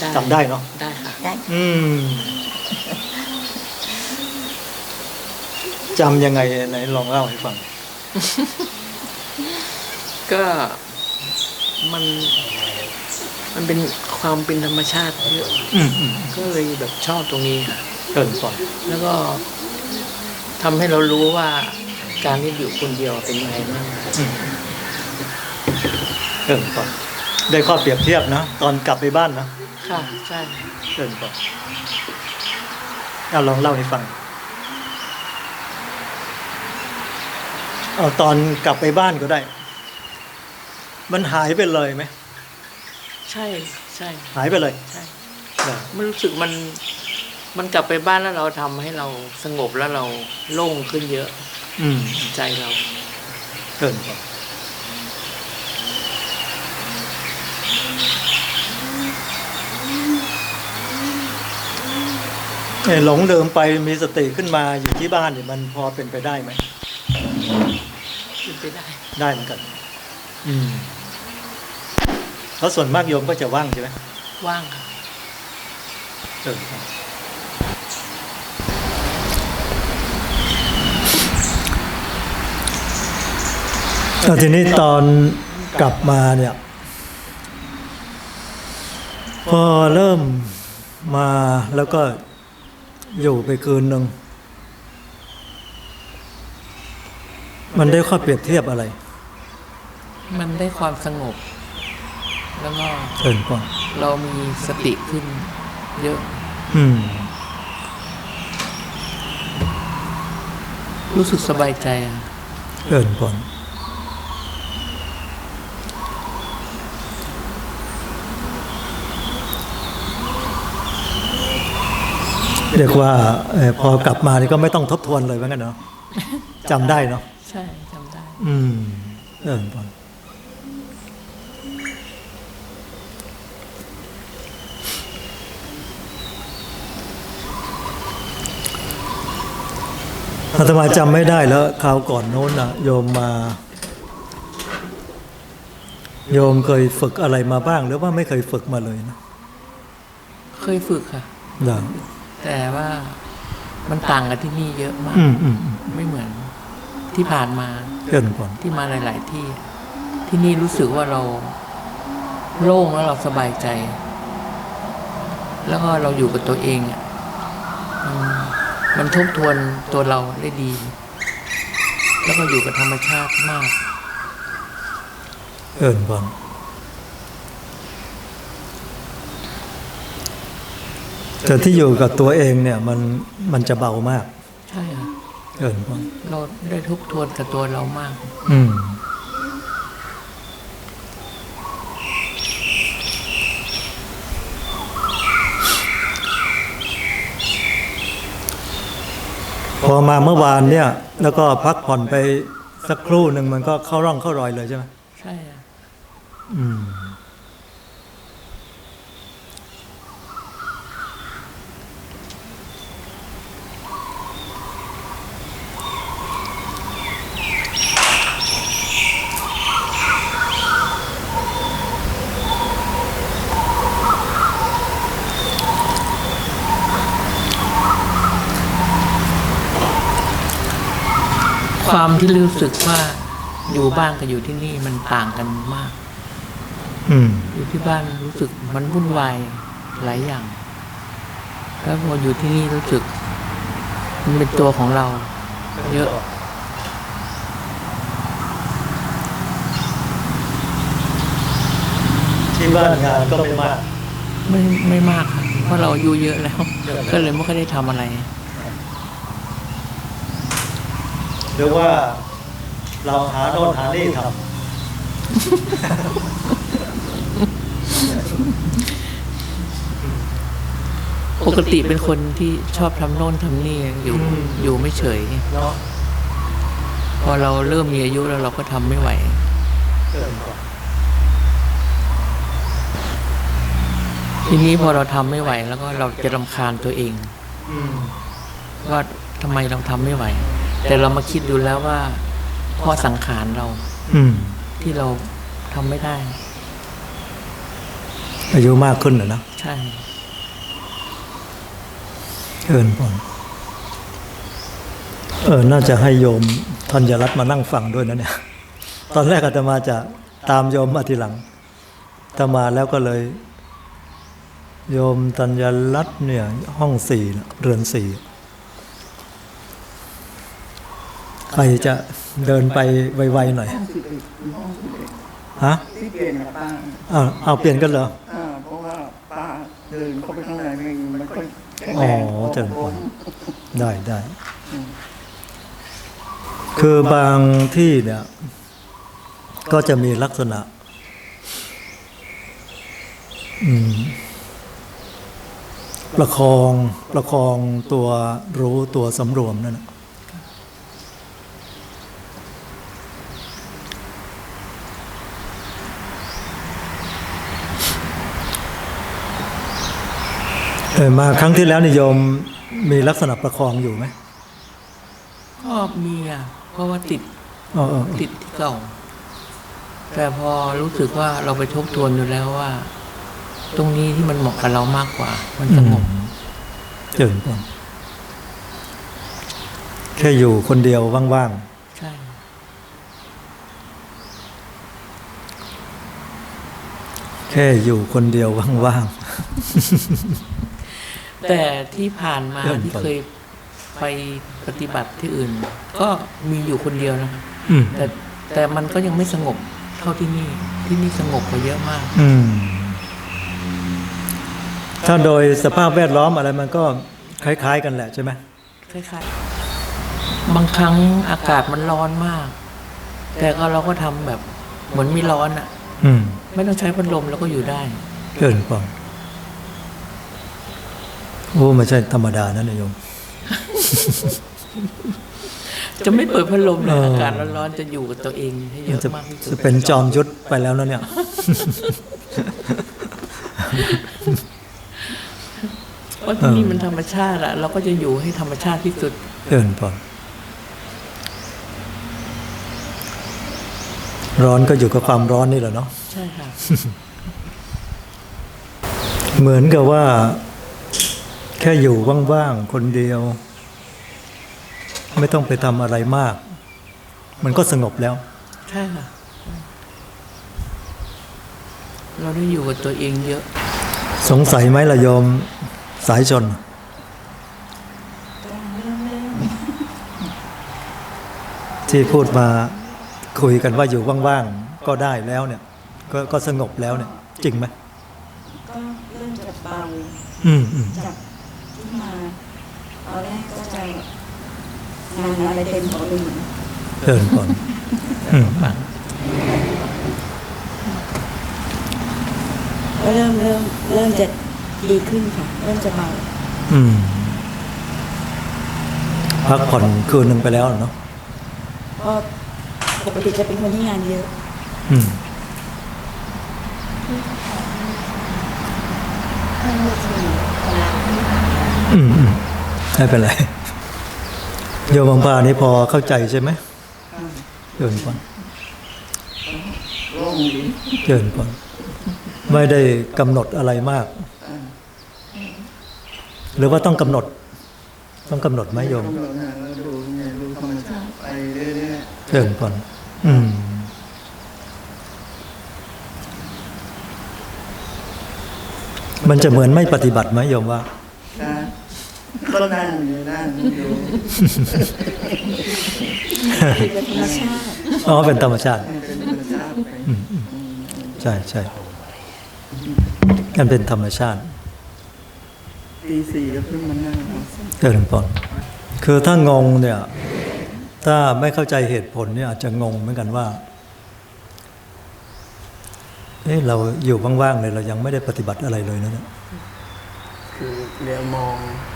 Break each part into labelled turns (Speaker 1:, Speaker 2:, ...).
Speaker 1: ได้
Speaker 2: จำได้เนาะ
Speaker 1: ได้ค่ะ
Speaker 3: ได้
Speaker 2: อืมจำยังไงไหนลองเล่าให้ฟัง
Speaker 1: ก็มัน มันเป็นความเป็นธรรมชาติเยอะ
Speaker 2: อืมอืม
Speaker 1: ก็เลยแบบชอบตรงนี้ค่ะ
Speaker 2: เกินก่อน
Speaker 1: แล้วก็ทำให้เรารู้ว่าการที่อยู่คนเดียวเป็นยังไงบ้าง
Speaker 2: อืมเกินก่อนได้ข้อเปรียบเทียบนะ ตอนกลับไปบ้านนะ
Speaker 1: ค่ะ ใช่
Speaker 2: เกินก่อนเอาลองเล่าให้ฟังเอาตอนกลับไปบ้านก็ได้ มันหายไปเลยไหม
Speaker 1: ใช่ใช่
Speaker 2: หายไปเลย
Speaker 1: ใช่
Speaker 2: เหรอ
Speaker 1: มันรู้สึกมันมันกลับไปบ้านแล้วเราทำให้เราสงบแล้วเราโล่งขึ้นเยอะ
Speaker 2: อืม
Speaker 1: ใจเรา
Speaker 2: เกินก่อน หลงเดิมไปมีสติขึ้นมาอยู่ที่บ้านเนี่ยมันพอเป็นไปได้ไหม
Speaker 1: เป็นไปได้
Speaker 2: ได้เหมือนกัน อืมเพราะส่วนมากโยมก็จะว่างใช่ไหม
Speaker 1: ว่างค่ะ
Speaker 2: เออครับแล้วทีนี้ตอนกลับมาเนี่ย พอเริ่มมาแล้วก็ อยู่ไปคืนหนึ่ง มันได้ข้อเปรียบเทียบอะไร
Speaker 1: มันได้ความสงบ แล้วก็
Speaker 2: เกินก่อน
Speaker 1: เรามีสติขึ้นเยอะ
Speaker 2: อืม
Speaker 1: รู้สึกสบายใจอะ
Speaker 2: เกินก่อน เรียกว่าเอ่อพอกลับมานี่ก็ไม่ต้องทบทวนเลยว่างั้นเนาะจำได้เนาะ
Speaker 1: ใช่จำได้
Speaker 2: อืมเกินก่อนอาตมาจำไม่ได้แล้วคราวก่อนโน้นนะโยมมา โยมเคยฝึกอะไรมาบ้าง หรือว่าไม่เคยฝึกมาเลยนะ
Speaker 1: เคยฝึกค่ะ
Speaker 2: เหรอ
Speaker 1: แต่ว่ามันต่างกับที่นี่เยอะมาก
Speaker 2: อืมอืมอืม
Speaker 1: ไม่เหมือนที่ผ่านมา
Speaker 2: เกินก่อน
Speaker 1: ที่มาหลาย ๆ ที่ ที่นี่รู้สึกว่าเราโล่งแล้วเราสบายใจ แล้วก็เราอยู่กับตัวเองอะมันมันทบทวนตัวเราได้ดี แล้วก็อยู่กับธรรมชาติมาก
Speaker 2: เกินก่อน แต่ที่อยู่กับตัวเองเนี่ยมันมันจะเบามาก
Speaker 1: ใช่ค่ะ
Speaker 2: เกินก่อน
Speaker 1: เราได้ทบทวนกับตัวเรามาก
Speaker 2: อืมพอมาเมื่อวานเนี่ย แล้วก็พักผ่อนไปสักครู่หนึ่งมันก็เข้าร่องเข้ารอยเลยใช่ไหม
Speaker 1: ใช่ค่ะ
Speaker 2: อืม
Speaker 1: ความที่รู้สึกว่าอยู่บ้านกับอยู่ที่นี่มันต่างกันมาก
Speaker 2: อืม
Speaker 1: อยู่ที่บ้านรู้สึกมันวุ่นวายหลายอย่าง แล้วพออยู่ที่นี่รู้สึก มันเป็นตัวของเรา เยอะ
Speaker 2: ที่บ้านงานก็ไม่มาก
Speaker 1: ไม่ไม่มากค่ะเพราะเราอายุเยอะแล้ว ก็เลยไม่ค่อยได้ทำอะไร
Speaker 2: หรือว่าเราหาโน่นหานี่ท
Speaker 1: ปกติเป็นคนที่ชอบทำโน่นทำนี่อยู่อยู่ไม่เฉยำ
Speaker 2: เนาะ
Speaker 1: พอเราเริ่มมีอายุแล้วเราก็ทำไม่ไหว
Speaker 2: เกินก่อน
Speaker 1: ทีนี้พอเราทำไม่ไหว แล้วก็เราจะรำคาญตัวเอง
Speaker 2: อืม
Speaker 1: ว่าทำไมเราทำไม่ไหว แต่เรามาคิดดูแล้วว่าเพราะสังขารเรา
Speaker 2: อืม
Speaker 1: ที่เราทำไม่ได้
Speaker 2: อายุมากขึ้นนะนะ
Speaker 1: ใช่
Speaker 2: เอินพรเออ น่าจะให้โยมธัญรัตน์มานั่งฟังด้วยนะเนี่ย ตอนแรกอาตมาจะตามโยมมาทีหลังถ้ามาแล้วก็เลย โยมธัญรัตน์เนี่ย ห้องสี่น่ะเรือนสี่ ใครจะเดินไปไวๆหน่อยฮะ
Speaker 3: ที่เปลี่ยนกับป้า
Speaker 2: เอาเอาเปลี่ยนกันเหรอ
Speaker 3: อ่าเพราะว่าป้าเดินเข้าไปข้างในไม่มันก็แข็ง
Speaker 2: อ๋
Speaker 3: แร
Speaker 2: อ
Speaker 3: ง
Speaker 2: เจริญพรได้ได้คือบางที่เนี่ย ก็จะมีลักษณะอืมประคองประคองตัวรู้ตัวสำรวมนั่นนะ มาครั้งที่แล้วนิยมมีลักษณะประคองอยู่ไหม
Speaker 1: ก็มีอะเพราะว่าติด
Speaker 2: อ๋ออ๋ออ๋อ
Speaker 1: ติดที่เก่า แต่พอรู้สึกว่าเราไปทบทวนอยู่แล้วว่า ตรงนี้ที่มันเหมาะกับเรามากกว่า มันสงบ
Speaker 2: อืมเจริญพรแค่อยู่คนเดียวว่าง
Speaker 1: ใช่
Speaker 2: ๆแค่อยู่คนเดียวว่าง
Speaker 1: แต่ที่ผ่านมา
Speaker 2: เริ่ม
Speaker 1: ที่
Speaker 2: ต้น
Speaker 1: เคยไปปฏิบัติที่อื่น ก็มีอยู่คนเดียวนะครับ
Speaker 2: ๆอืม
Speaker 1: แต่แต่มันก็ยังไม่สงบเท่าที่นี่ที่นี่สงบกว่าเยอะมาก
Speaker 2: อืมถ้าโดยสภาพแวดล้อมอะไรมันก็คล้าย ๆ กันแหละใช่ไหม
Speaker 1: คล้ายๆบางครั้งอากาศมันร้อนมาก แต่ก็เราก็ทำแบบเหมือนไม่ร้อนอะ่ะ
Speaker 2: อืม
Speaker 1: ไม่ต้องใช้พัดลมแล้วก็อยู่ได้
Speaker 2: เกินพร โอ้ไม่ใช่ธรรมดานะนายโยม
Speaker 1: จะไม่เปิดพัดลมเล
Speaker 2: เอยออ
Speaker 1: อากาศร้อนๆจะอยู่กับตัวเองให้เย
Speaker 2: มัน
Speaker 1: อะ
Speaker 2: จะ
Speaker 1: มากที่สุ
Speaker 2: จะ
Speaker 1: ด
Speaker 2: เป็นจอมยุทธไปแล้วนะเนี่ย
Speaker 1: เพราะที่นี่มันธรรมชาติอะเราก็จะอยู่ให้ธรรมชาติที่สุด
Speaker 2: เกินพรร้อนก็อยู่กับความร้อนนี่แหละเนาะ
Speaker 1: ใช่ค่ะ
Speaker 2: เหมือนกับว่าแค่อยู่ว่างๆคนเดียว ไม่ต้องไปทำอะไรมาก มันก็สงบแล้ว
Speaker 1: ใช่ค่ะ เราได้อยู่กับตัวเองเยอะ
Speaker 2: สงสัยไหมล่ะโยมสายชน ที่พูดมาคุยกันว่าอยู่ว่างๆก็ได้แล้วเนี่ยก็ก็สงบแล้วเนี่ย จริงไหม
Speaker 4: ก็เริ่มจะเบา
Speaker 2: อืมอืม
Speaker 4: จากที่มาตอนแรกก็จะงาน อะไรเต็มหัวไปหมด
Speaker 2: เดินก่อนอืม
Speaker 4: ก็เริ่มเริ่มเริ่มจะดีขึ้นค่ะ เริ่มจะเบา
Speaker 2: อืมพักผ่อนคืนหนึ่งไปแล้วเนาะ
Speaker 4: ก็ปกติจะเป็นคนที่งานเยอะ
Speaker 2: อืมอืมอืมไม่เป็นไร โยมบังพานี่พอเข้าใจใช่ไหมเดินก่อนเยินก่อนไม่ได้กำหนดอะไรมาก หรือว่าต้องกำหนด ต้องกำหนดไหมโยม
Speaker 3: เนี่ยดูธรรมชาติไปเรื่อย
Speaker 2: เดินก่อนอืมมันจะเหมือนไม่ปฏิบัติไหมโยมว่า
Speaker 3: ก็นั่งอยู่นั่งอยู่
Speaker 4: เป็นธรรมชาติ
Speaker 2: อ๋อเป็นธรรมชาติ
Speaker 3: ให้เป็นธรรมชาติไป
Speaker 2: ใช่ใช่มันเป็นธรรมชาติ
Speaker 3: ตีสี่ก็เพิ่งมานั่งเอา
Speaker 2: เจริญพรคือถ้างงเนี่ย ถ้าไม่เข้าใจเหตุผลเนี่ยอาจจะงงเหมือนกันว่าเอ๊ะเราอยู่ว่างๆเลยเรายังไม่ได้ปฏิบัติอะไรเลยนะเนี่ย
Speaker 3: คือเดี๋ยวมอง
Speaker 2: อืม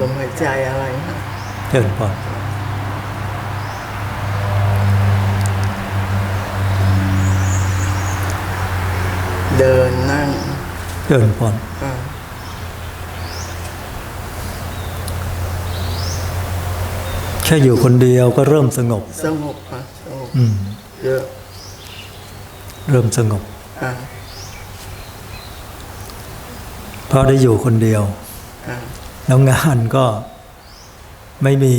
Speaker 3: ลมหายใจอะไรนะ
Speaker 2: เจริญพร
Speaker 3: เดินนั่ง
Speaker 2: เจริญพร
Speaker 3: อ่า
Speaker 2: แค่อยู่คนเดียวก็เริ่มสงบ
Speaker 3: สงบอะสงบ
Speaker 2: อืม
Speaker 3: เยอะ
Speaker 2: เริ่มสงบ
Speaker 3: อ่า
Speaker 2: เพราะได้อยู่คนเดียว
Speaker 3: ค่ะ
Speaker 2: แล้วงานก็ไม่มี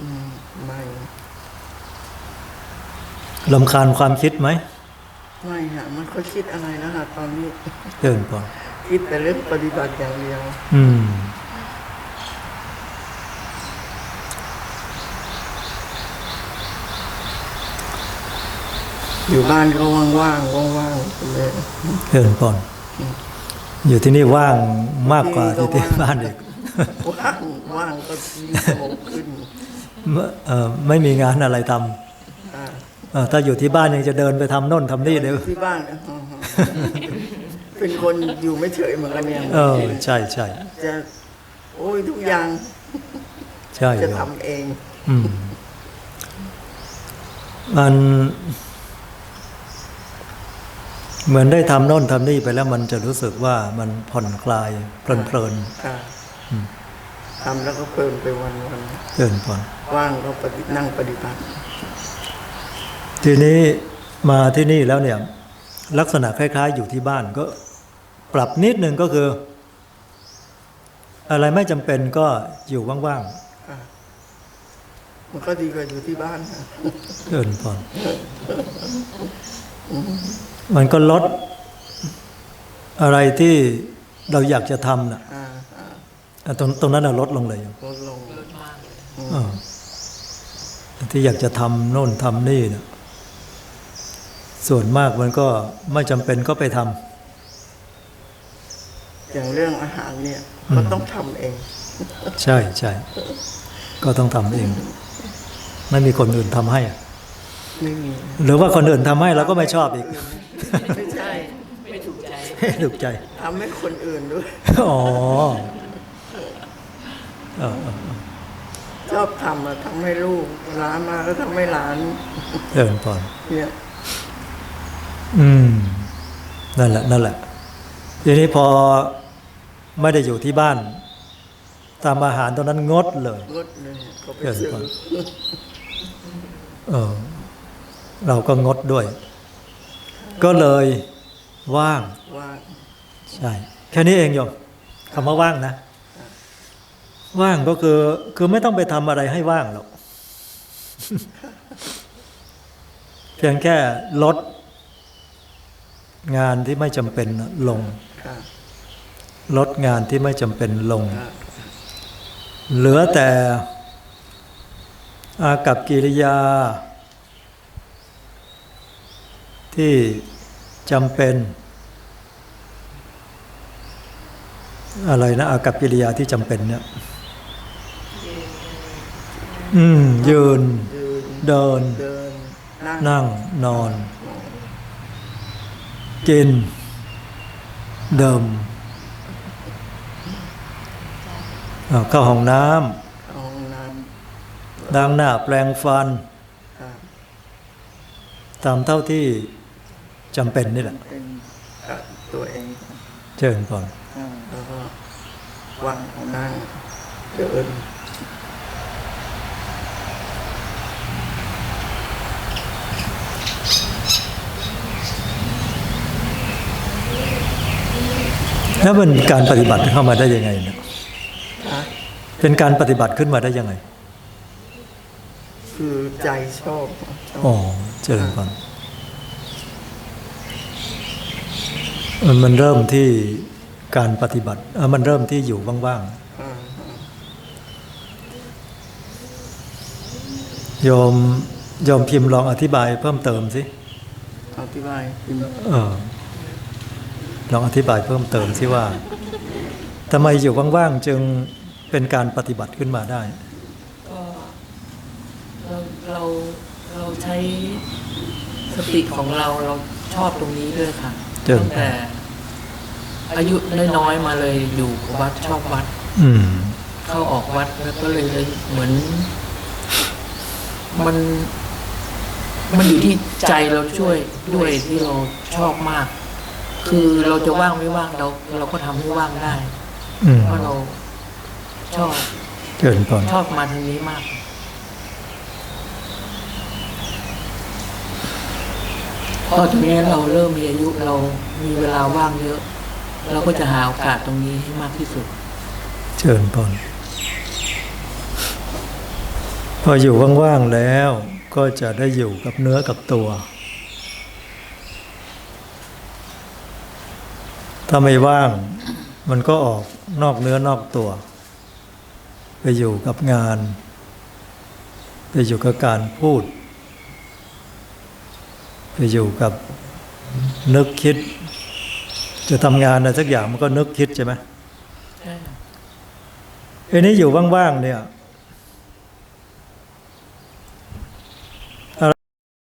Speaker 3: อืมไม่
Speaker 2: ลำคาญความคิดไหม
Speaker 3: ไม่ค่ะมันก็คิดอะไรแล้วค่ะตอนนี้
Speaker 2: เดินก่อน
Speaker 3: คิดแต่เรื่องปฏิบัติอย่างเดียว
Speaker 2: อืม
Speaker 3: อยู่บ้านก็ว่างๆว่างๆเลย
Speaker 2: เดินก่อน อยู่ที่นี่ว่างมากกว่าที่ที่บ้านอีก
Speaker 3: ว่างว่างก็ยิ่งโตขึ้น
Speaker 2: เอ่อไม่มีงานอะไรท
Speaker 3: ค่ะำ
Speaker 2: เอ่อถ้าอยู่ที่บ้านยังจะเดินไปทำโน่นทำนี่เดี๋ยว
Speaker 3: ที่บ้านอะเป็นคนอยู่ไม่เฉยเหมือนกันเนี่ย
Speaker 2: เออใช่ใช่
Speaker 3: จะโอ้ยทุกอย่าง
Speaker 2: ใช่
Speaker 3: จะ
Speaker 2: โยม
Speaker 3: ทำเอง
Speaker 2: อืมมัน เหมือนได้ทำโน่นทำนี่ไปแล้วมันจะรู้สึกว่ามันผ่อนคลายเพลิน
Speaker 3: ค่ะทำแล้วก็เพลินไปวันวัน
Speaker 2: ๆเดินก่อน
Speaker 3: ๆว่างก็ปฏินั่งปฏิบัติ
Speaker 2: ทีนี้มาที่นี่แล้วเนี่ย ลักษณะคล้าย ๆ อยู่ที่บ้านก็ปรับนิดนึงก็คือ อะไรไม่จำเป็นก็อยู่ว่าง
Speaker 3: ค่ะมันก็ดีกว่าอยู่ที่บ้านค่ะ
Speaker 2: ๆเดินก่อน มันก็ลดอะไรที่เราอยากจะทำน่ะ
Speaker 3: อ่าอ่า
Speaker 2: อะตรงตรงนั้นน่ะลดลงเลย
Speaker 3: ลดลง
Speaker 2: เออที่อยากจะทำโน่นทำนี่นะส่วนมากมันก็ไม่จำเป็นก็ไปทำ
Speaker 3: อย่างเรื่องอาหารเนี่ย
Speaker 2: อืม
Speaker 3: ก็ต้องทำเอง
Speaker 2: ใช่ใช่ก็ต้องทำเอง ไม่มีคนอื่นทำให้อะ
Speaker 3: ไม่มี
Speaker 2: หรือว่าคนอื่นทำให้เราก็ไม่ชอบอีก
Speaker 3: ไม่ใช่
Speaker 1: ไม่ถูกใจ
Speaker 2: ถูกใจ
Speaker 3: ทำให้คนอื่นด้วย
Speaker 2: อ๋อเออเออ
Speaker 3: ชอบทำอะทำให้ลูกร้านมาก็ทำให้ร้าน
Speaker 2: เดินก่อน
Speaker 3: เนี่ย
Speaker 2: อืมนั่นแหละนั่นแหละทีนี้พอไม่ได้อยู่ที่บ้านตามอาหารตอนนั้นงดเลย
Speaker 3: งดเลยก็ไป
Speaker 2: เดี๋ยว
Speaker 3: ซื้อ
Speaker 2: ก่อนเออ เราก็งดด้วย ก็เลยว่าง
Speaker 3: ว่า
Speaker 2: ใช่ แค่นี้เองโยมคำว่าว่างนะ ว่างก็คือคือไม่ต้องไปทำอะไรให้ว่างหรอก เพียงแค่ลด งานที่ไม่จำเป็นลง
Speaker 3: ค่ะ
Speaker 2: ลดงานที่ไม่จำเป็นลง
Speaker 3: ค่ะ
Speaker 2: เหลือแต่อากับกิริยา ที่จำเป็น อะไรนะอากับกิริยาที่จำเป็นเนี่ยอืมยืน
Speaker 3: ยืน
Speaker 2: เดิน
Speaker 3: เดินนั่ง
Speaker 2: นั่งนอน กิน เดิมอ่าเข้าห้องน้
Speaker 3: เข้าห้องน้ำ
Speaker 2: ล้างหน้าแปลงฟันำ
Speaker 3: ค่ะ
Speaker 2: ตามเท่าที่ จำเป็นนี่แหละ
Speaker 3: เป็นกับตัวเอง
Speaker 2: เชิญก่อน
Speaker 3: อ่าแล้วก็วางนั่งเดิน
Speaker 2: แล้วมันการปฏิบัติเข้ามาได้ยังไงเนี่ย
Speaker 3: ค่ะ
Speaker 2: เป็นการปฏิบัติขึ้นมาได้ยังไง
Speaker 3: คือใจชอบชอบ
Speaker 2: อ๋อ เจริญก่อนเอ่อ มันเริ่มที่การปฏิบัติเอ่อมันเริ่มที่อยู่ว่าง
Speaker 3: อ่าอ่า
Speaker 2: ๆโยมโยมพิมพ์ลองอธิบายเพิ่มเติมสิ
Speaker 3: อธิบายพิมพ์
Speaker 2: เออลองอธิบายเพิ่มเติมสิว่าทำไมอยู่ว่างๆจึงเป็นการปฏิบัติขึ้นมาได้
Speaker 1: ก็เราเราเราใช้สติของเราเราชอบตรงนี้ด้วยค่ะ
Speaker 2: เจริญ
Speaker 1: ตั้งแต่ อายุน้อยๆมาเลยอยู่กับวัดชอบวัด
Speaker 2: อืม
Speaker 1: เข้าออกวัดแล้วก็เลยเลยเหมือน มัน มันอยู่ที่ใจเราช่วยด้วยที่เราชอบมาก คือเราจะว่างไม่ว่างเรา เราก็ทำให้ว่างได้
Speaker 2: อืม
Speaker 1: เพราะเราชอบ
Speaker 2: เกินก่อน
Speaker 1: ชอบมาทางนี้มาก พอถึงนี้เราเริ่มมีอายุเรามีเวลาว่างเยอะ เราก็จะหาโอกาสตรงนี้ให้มากที่สุด
Speaker 2: เชิญพรพออยู่ว่างๆแล้วก็จะได้อยู่กับเนื้อกับตัว ถ้าไม่ว่าง มันก็ออกนอกเนื้อนอกตัว ไปอยู่กับงาน ไปอยู่กับการพูด ไปอยู่กับนึกคิด จะทำงานอะไรสักอย่างมันก็นึกคิดใช่ไหม
Speaker 1: ใช่
Speaker 2: ไอ้นี้อยู่ว่างๆเนี่ย